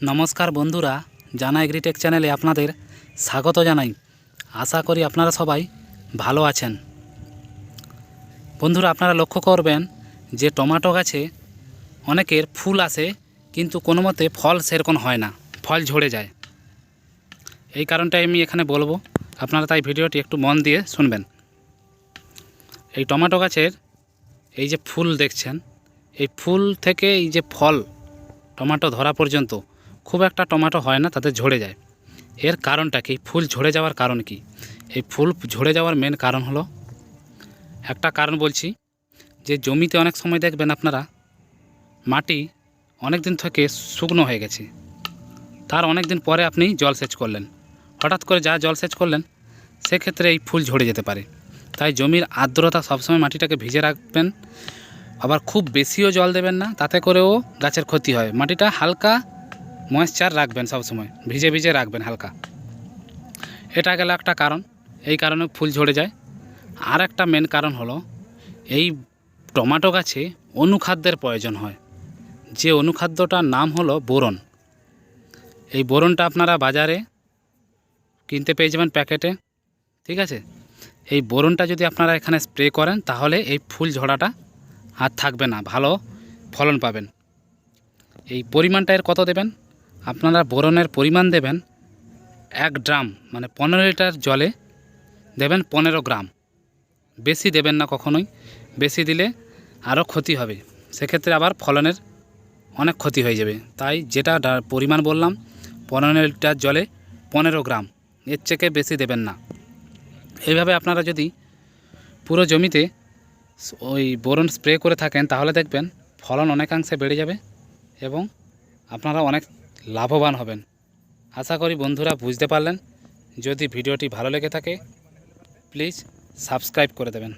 নমস্কার বন্ধুরা, জানা এগ্রিটেক চ্যানেলে আপনাদের স্বাগত জানাই। আশা করি আপনারা সবাই ভালো আছেন। বন্ধুরা, আপনারা লক্ষ্য করবেন যে টমাটো গাছে অনেকের ফুল আসে, কিন্তু কোনো মতে ফল সেরকম হয় না, ফল ঝরে যায়। এই কারণটাই আমি এখানে বলব, আপনারা তাই ভিডিওটি একটু মন দিয়ে শুনবেন। এই টমাটো গাছের এই যে ফুল দেখছেন, এই ফুল থেকে এই যে ফল টমাটো ধরা পর্যন্ত খুব একটা টমেটো হয় না, তাতে ঝরে যায়। এর কারণটা কি? ফুল ঝরে যাওয়ার কারণ কি? এই ফুল ঝরে যাওয়ার মেন কারণ হলো, একটা কারণ বলছি, যে জমিতে অনেক সময় দেখবেন আপনারা, মাটি অনেক দিন থেকে শুকনো হয়ে গেছে। তার অনেক দিন পরে আপনি জলসেচ করলেন। হঠাৎ করে যা জলসেচ করলেন, সেক্ষেত্রে এই ফুল ঝরে যেতে পারে। তাই জমির আর্দ্রতা সবসময় মাটিটাকে ভিজে রাখবেন। আবার খুব বেশিও জল দেবেন না, তাতে করেও গাছের ক্ষতি হয়। মাটিটা হালকা ময়েশ্চার রাখবেন সবসময় ভিজে ভিজে রাখবেন হালকা। এটা গেল একটা কারণ, এই কারণে ফুল ঝরে যায়। আর একটা মেন কারণ হলো, এই টমেটো গাছে অনুখাদ্যের প্রয়োজন হয়। যে অনুখাদ্যটার নাম হলো বোরন। এই বোরনটা আপনারা বাজারে কিনতে পেয়ে যাবেন প্যাকেটে, ঠিক আছে? এই বোরনটা যদি আপনারা এখানে স্প্রে করেন, তাহলে এই ফুল ঝরাটা আর থাকবে না, ভালো ফলন পাবেন। এই পরিমাণটা এর কত দেবেন? আপনারা বোরনের পরিমাণ দেবেন এক ড্রাম মানে পনেরো লিটার জলে দেবেন পনেরো গ্রাম। বেশি দেবেন না কখনোই, বেশি দিলে আরও ক্ষতি হবে। সেক্ষেত্রে আবার ফলনের অনেক ক্ষতি হয়ে যাবে। তাই যেটা পরিমাণ বললাম, পনেরো লিটার জলে পনেরো গ্রাম, এর থেকে বেশি দেবেন না। এইভাবে আপনারা যদি পুরো জমিতে ওই বোরন স্প্রে করে থাকেন, তাহলে দেখবেন ফলন অনেকাংশে বেড়ে যাবে এবং আপনারা অনেক লাভবান হবেন। আশা করি বন্ধুরা বুঝতে পারলেন। যদি ভিডিওটি ভালো লেগে থাকে প্লিজ সাবস্ক্রাইব করে দেবেন।